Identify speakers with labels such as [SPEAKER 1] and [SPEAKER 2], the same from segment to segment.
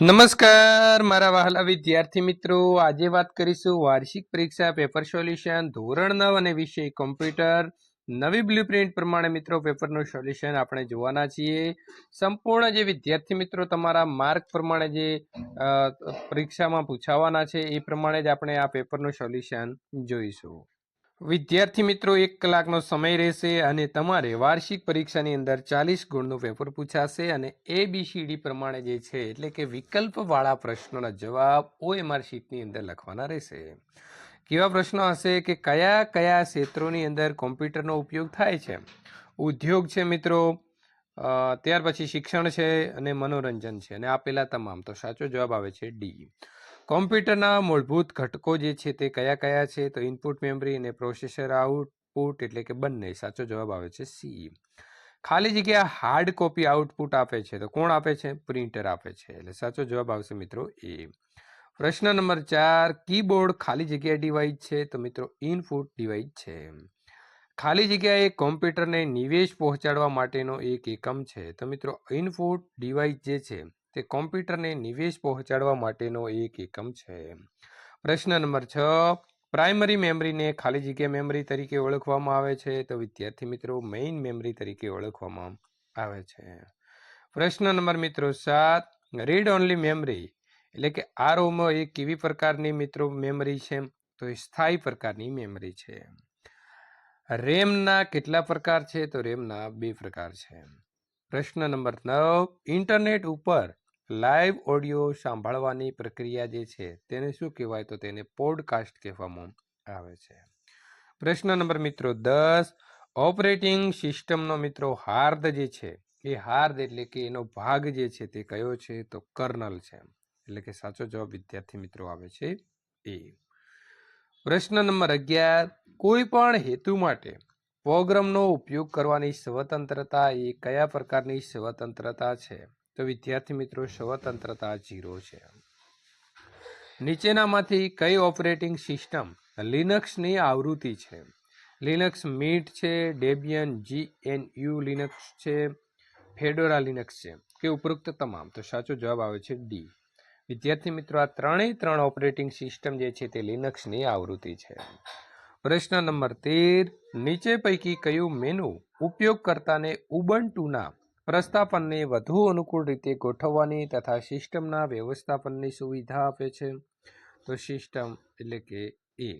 [SPEAKER 1] નમસ્કાર, મારા વહાલા વિદ્યાર્થી મિત્રો. આજે વાત કરીશું વાર્ષિક પરીક્ષા, પેપર સોલ્યુશન, ધોરણ નવ અને વિષય કોમ્પ્યુટર. નવી બ્લુપ્રિન્ટ પ્રમાણે મિત્રો, પેપરનું સોલ્યુશન આપણે જોવાના છીએ. સંપૂર્ણ જે વિદ્યાર્થી મિત્રો, તમારા માર્ક પ્રમાણે જે પરીક્ષામાં પૂછાવાના છે, એ પ્રમાણે જ આપણે આ પેપરનું સોલ્યુશન જોઈશું. વિદ્યાર્થી મિત્રો, એક કલાકનો સમય રહેશે અને તમારે વાર્ષિક પરીક્ષાની અંદર ચાલીસ ગુણનું પેપર પૂછાશે અને એ બી સી ડી પ્રમાણે જે છે, એટલે કે વિકલ્પવાળા પ્રશ્નોના જવાબ ઓએમઆર શીટની અંદર લખવાના રહેશે. કેવા પ્રશ્નો હશે કે કયા કયા ક્ષેત્રોની અંદર કોમ્પ્યુટરનો ઉપયોગ થાય છે? ઉદ્યોગ છે મિત્રો ત્યાર પછી શિક્ષણ છે અને મનોરંજન છે અને આપેલા તમામ તો સાચો જવાબ આવે છે ડી કોમ્પ્યુટરના મૂળભૂત ઘટકો જે છે તે કયા કયા છે? તો ઇનપુટ મેમરી અને પ્રોસેસર આઉટપુટ એટલે કે બંને, સાચો જવાબ આવે છે સી ખાલી જગ્યા હાર્ડ કોપી આઉટપુટ આપે છે તો કોણ આપે છે? પ્રિન્ટર આપે છે. એટલે સાચો જવાબ આવશે મિત્રો એ પ્રશ્ન નંબર ચાર કીબોર્ડ ખાલી જગ્યા ડિવાઇસ છે? તો મિત્રો ઇનપુટ ડિવાઇસ છે. ખાલી જગ્યાએ કોમ્પ્યુટરને નિવેશ પહોંચાડવા માટેનો એક એકમ છે. તો મિત્રો ઇનપુટ ડિવાઇસ જે છે તે કોમ્પ્યુટરને નિવેશ પહોંચાડવા માટેનો એક એકમ છે. પ્રશ્ન નંબર છ, પ્રાઇમરી મેમરીને ખાલી જગ્યા મેમરી તરીકે ઓળખવામાં આવે છે તો વિદ્યાર્થી મિત્રો મેઇન મેમરી તરીકે ઓળખવામાં આવે છે. પ્રશ્ન નંબર મિત્રો સાત રીડ ઓનલી મેમરી એટલે કે આરઓમ એ કેવી પ્રકારની મિત્રો મેમરી છે? તો એ સ્થાયી પ્રકારની મેમરી છે. રેમના કેટલા પ્રકાર છે? તો રેમના બે પ્રકાર છે. પ્રશ્ન નંબર નવ ઇન્ટરનેટ ઉપર લાઈવ ઓડિયો સાંભળવાની પ્રક્રિયા જે છે તેને શું કહેવાય? તો તેને પોડકાસ્ટ કહેવામાં આવે છે. પ્રશ્ન નંબર મિત્રો દસ, ઓપરેટિંગ સિસ્ટમનો મિત્રો હાર્દ જે છે, એ હાર્દ એટલે કે એનો ભાગ જે છે તે કયો છે? તો કર્નલ છે. એટલે કે સાચો જવાબ વિદ્યાર્થી મિત્રો આવે છે એ. પ્રશ્ન નંબર અગિયાર, કોઈ પણ હેતુ માટે પ્રોગ્રામનો ઉપયોગ કરવાની સ્વતંત્રતા એ કયા પ્રકારની સ્વતંત્રતા છે? તો વિદ્યાર્થી મિત્રો, સ્વતંત્રતા જીરો છે. નીચેનામાંથી કઈ ઓપરેટિંગ સિસ્ટમ લિનક્સની આવૃત્તિ છે? લિનક્સ મીટ છે, Debian G N U Linux છે, ફેડોરા લિનક્સ છે, કે ઉપરોક્ત તમામ. તો સાચો જવાબ આવે છે ડી. વિદ્યાર્થી મિત્રો, આ ત્રણેય ત્રણ ઓપરેટિંગ સિસ્ટમ જે છે તે લિનક્સની આવૃત્તિ છે. પ્રશ્ન નંબર તેર. નીચે પૈકી કયું મેનુ ઉપયોગકર્તાને ઉબન્ટુના પ્રસ્થાપનને વધુ અનુકૂળ રીતે ગોઠવવાની તથા સિસ્ટમના વ્યવસ્થાપનની સુવિધા આપે છે. તો સિસ્ટમ એટલે કે એ.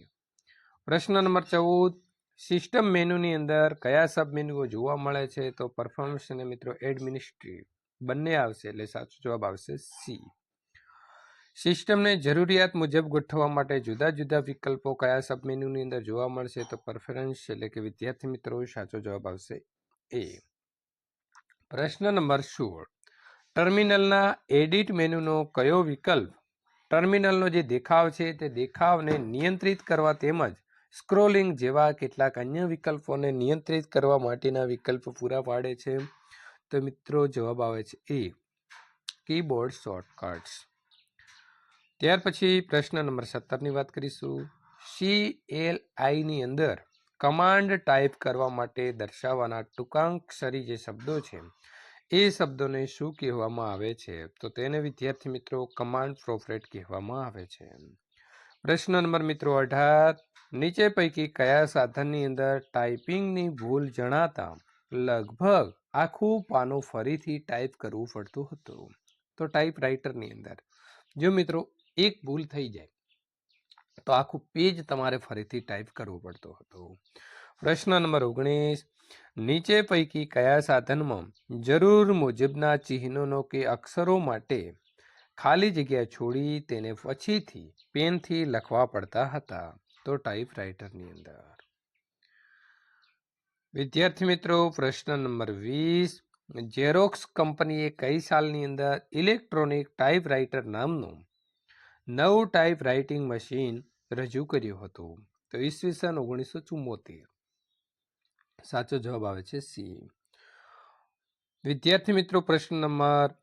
[SPEAKER 1] પ્રશ્ન નંબર ચૌદ. સિસ્ટમ મેનુની અંદર કયા સબ મેનુઓ જોવા મળે છે? તો પરફોર્મન્સ અને મિત્રો એડમિનિસ્ટ્રેટિવ બંને આવશે એટલે સાચો જવાબ આવશે સી સિસ્ટમને જરૂરિયાત મુજબ ગોઠવવા માટે જુદા જુદા વિકલ્પો કયા સબ મેનુની અંદર જોવા મળશે? તો પરફોરન્સ એટલે કે વિદ્યાર્થી મિત્રો, સાચો જવાબ આવશે એ પ્રશ્ન નંબર સોળ. ટર્મિનલના એડિટ મેનુનો કયો વિકલ્પ? ટર્મિનલનો જે દેખાવ છે, તે દેખાવને નિયંત્રિત કરવા તેમજ સ્ક્રોલિંગ જેવા કેટલાક અન્ય વિકલ્પોને નિયંત્રિત કરવા માટેના વિકલ્પ પૂરા પાડે છે. તો મિત્રો, જવાબ આવે છે એ. Keyboard shortcuts. ત્યાર પછી પ્રશ્ન નંબર સત્તરની વાત કરીશું. સી એલ આઈની અંદર કમાન્ડ ટાઈપ કરવા માટે દર્શાવવાના ટૂંકાક્ષરી જે શબ્દો છે. એ શબ્દોને શું કહેવામાં આવે છે? તો તેને વિદ્યાર્થી મિત્રો કમાન્ડ પ્રોફરેટ કહેવામાં આવે છે. પ્રશ્ન નંબર મિત્રો અઢાર, નીચે પૈકી કયા સાધનની અંદર ટાઈપિંગની ભૂલ જણાતા લગભગ આખું પાનું ફરીથી ટાઈપ કરવું પડતું હતું? તો ટાઈપ રાઇટરની અંદર. જો મિત્રો એક ભૂલ થઈ જાય, તો આખું પેજ તમારે ફરીથી ટાઈપ કરવું પડતું હતું. પ્રશ્ન નંબર ઓગણીસ નીચે પૈકી કયા સાધનમાં જરૂર મુજબના ચિહ્નોનો કે અક્ષરો માટે ખાલી જગ્યા છોડી તેને પછીથી પેનથી લખવા પડતા હતા? તો ટાઈપરાઇટરની અંદર. વિદ્યાર્થી મિત્રો, પ્રશ્ન નંબર વીસ. ઝેરોક્સ કંપનીએ કઈ સાલની અંદર ઇલેક્ટ્રોનિક ટાઈપરાઇટર નામનું નવું ટાઈપ રાઇટિંગ મશીન રજૂ કર્યું હતું? તો ઈસવીસન ઓગણીસો ચુમ્મોતેર સાચો જવાબ આવે છે સી. વિદ્યાર્થી મિત્રો, પ્રશ્ન નંબર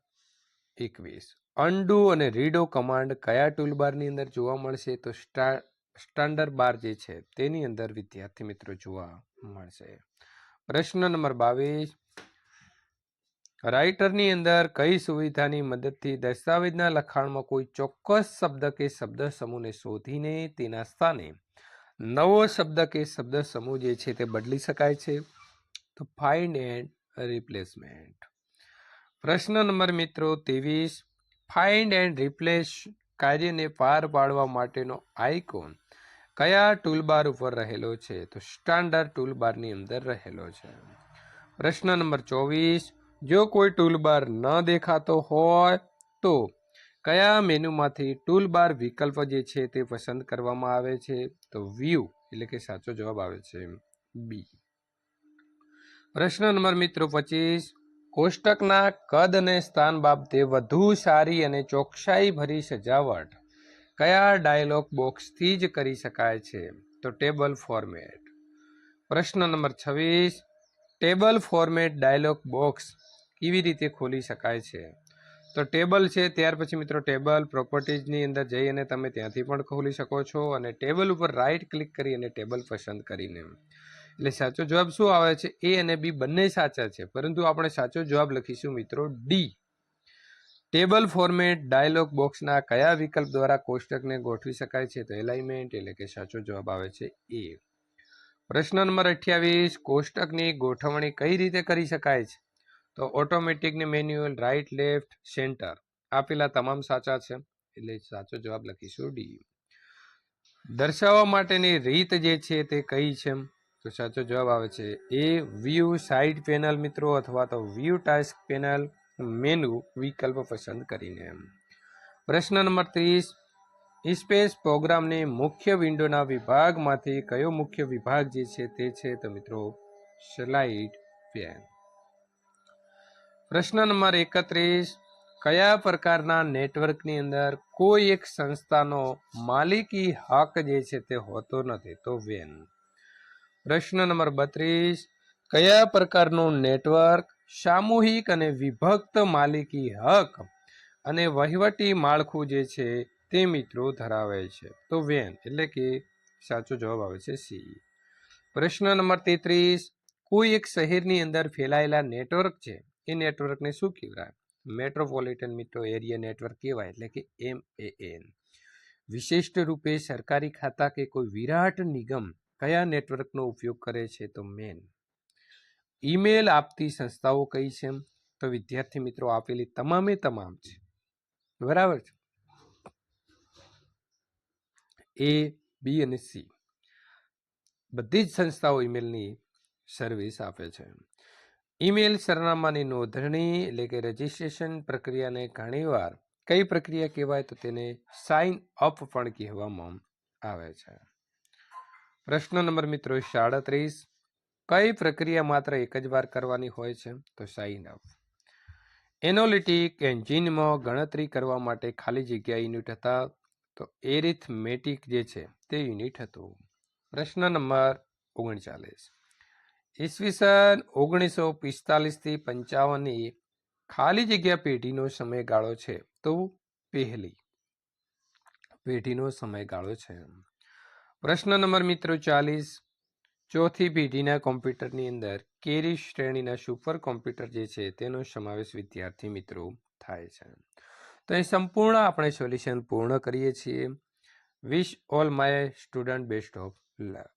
[SPEAKER 1] એકવીસ. અન્ડુ અને રીડો કમાન્ડ કયા ટૂલબારની અંદર જોવા મળશે? તો સ્ટા, સ્ટાન્ડર્ડ બાર જે છે, તેની અંદર વિદ્યાર્થી મિત્રો જોવા મળશે. પ્રશ્ન નંબર બાવીસ. રાઇટરની અંદર કઈ સુવિધાની મદદથી દસ્તાવેજના લખાણમાં કોઈ ચોક્કસ શબ્દ કે શબ્દ સમૂહને શોધીને તેના સ્થાને નવો શબ્દ કે શબ્દ સમૂહ જે છે તે બદલી શકાય છે. તો ફાઇન્ડ એન્ડ રિપ્લેસમેન્ટ પ્રશ્ન નંબર મિત્રો ત્રેવીસ. ફાઇન્ડ એન્ડ રિપ્લેસ કાર્યને પાર પાડવા માટેનો આઇકોન કયા ટૂલબાર ઉપર રહેલો છે? તો સ્ટાન્ડર્ડ ટૂલબારની અંદર રહેલો છે. પ્રશ્ન નંબર ચોવીસ. જો કોઈ ટૂલબાર ન દેખાતો હોય તો કયા મેનુમાંથી ટૂલબાર વિકલ્પ જે છે તે પસંદ કરવામાં આવે છે? તો વ્યૂ એટલે કે સાચો જવાબ આવે છે બી પ્રશ્ન નંબર મિત્રો પચીસ. કોષ્ટકના કદ અને સ્થાન બાબતે વધુ સારી અને ચોકસાઈ ભરી સજાવટ કયા ડાયલોગ બોક્સથી જ કરી શકાય છે? તો ટેબલ ફોર્મેટ. પ્રશ્ન નંબર છવ્વીસ. ટેબલ ફોર્મેટ ડાયલોગ બોક્સ કેવી રીતે ખોલી શકાય છે? તો ટેબલ છે, ત્યાર પછી મિત્રો ટેબલ, પ્રોપર્ટીઝની અંદર જઈ અને તમે ત્યાંથી પણ ખોલી શકો છો અને ટેબલ ઉપર રાઈટ ક્લિક કરી અને ટેબલ પસંદ કરીને. એટલે સાચો જવાબ શું આવે છે? એ અને બી બંને સાચા છે, પરંતુ આપણે સાચો જવાબ લખીશું મિત્રો ડી ટેબલ ફોર્મેટ ડાયલોગ બોક્સના કયા વિકલ્પ દ્વારા કોષ્ટકને ગોઠવી શકાય છે? તો એલાઇમેન્ટ એટલે કે સાચો જવાબ આવે છે એ પ્રશ્ન નંબર અઠ્યાવીસ, કોષ્ટકની ગોઠવણી કઈ રીતે કરી શકાય છે? તો ઓટોમેટિકની મેન્યુઅલ રાઈટ લેફ્ટ સેન્ટર આપેલા તમામ સાચા છે. એટલે સાચો જવાબ લખીશું ડી દર્શાવવા માટેની રીત જે છે તે કઈ છે? તો સાચો જવાબ આવે છે એ વ્યૂ સાઇડ પેનલ મિત્રો અથવા તો વ્યૂ ટાસ્ક પેનલ મેનુ વિકલ્પ પસંદ કરીને. પ્રશ્ન નંબર ત્રીસ. સ્પેસ પ્રોગ્રામની મુખ્ય વિન્ડોના વિભાગમાંથી કયો મુખ્ય વિભાગ જે છે તે છે? તો મિત્રો સ્લાઇડ પેન પ્રશ્ન નંબર એકત્રીસ, કયા પ્રકારના નેટવર્કની અંદર કોઈ એક સંસ્થાનો માલિકી હક જે છે તે હોતો નથી તો વેન? પ્રશ્ન નંબર બત્રીસ, કયા પ્રકારનું નેટવર્ક સામૂહિક અને વિભક્ત માલિકી હક અને વહીવટી માળખું જે છે તે મિત્રો ધરાવે છે? તો વેન, એટલે કે સાચો જવાબ આવે છે સી. પ્રશ્ન નંબર તેત્રીસ, કોઈ એક શહેરની અંદર ફેલાયેલા નેટવર્ક છે? એ નેટવર્કને શું કહેવાય? મેટ્રોપોલિટન મિત્રો એરિયા નેટવર્ક કહેવાય એટલે કે એમ એ એન. વિશિષ્ટ રૂપે સરકારી ખાતા કે કોઈ વિરાટ નિગમ કયા નેટવર્કનો ઉપયોગ કરે છે તો મેન? ઈમેલ આપતી સંસ્થાઓ કઈ છે તો વિદ્યાર્થી મિત્રો, આપેલી તમામે તમામ છે. બરાબર છે? એ, બી અને સી. બધી જ સંસ્થાઓ ઈમેલની સર્વિસ આપે છે. ઈમેલ સરનામાની નોંધણી એટલે કે રજિસ્ટ્રેશન પ્રક્રિયાને ઘણીવાર કઈ પ્રક્રિયા કહેવાય તો તેને સાઇન અપ પણ કહેવામાં આવે છે. પ્રશ્ન નંબર મિત્રો સાડત્રીસ, કઈ પ્રક્રિયા માત્ર એક જ વાર કરવાની હોય છે? તો સાઇન અપ એનોલિટિક એન્જિનમાં ગણતરી કરવા માટે ખાલી જગ્યા યુનિટ હતા. તો એરિથમેટિક જે છે તે યુનિટ હતું. પ્રશ્ન નંબર ઓગણચાલીસ. ઈસવીસન ઓગણીસો પિસ્તાલીસથી પંચાવનની ખાલી જગ્યા પેઢીનો સમયગાળો છે તો પહેલી પેઢીનો સમયગાળો છે. પ્રશ્ન નંબર મિત્રો ચાલીસ, ચોથી પેઢીના કોમ્પ્યુટરની અંદર કેરી શ્રેણીના સુપર કોમ્પ્યુટર જે છે તેનો સમાવેશ વિદ્યાર્થી મિત્રો થાય છે. તો એ સંપૂર્ણ આપણે સોલ્યુશન પૂર્ણ કરીએ છીએ. Wish all my student best of luck.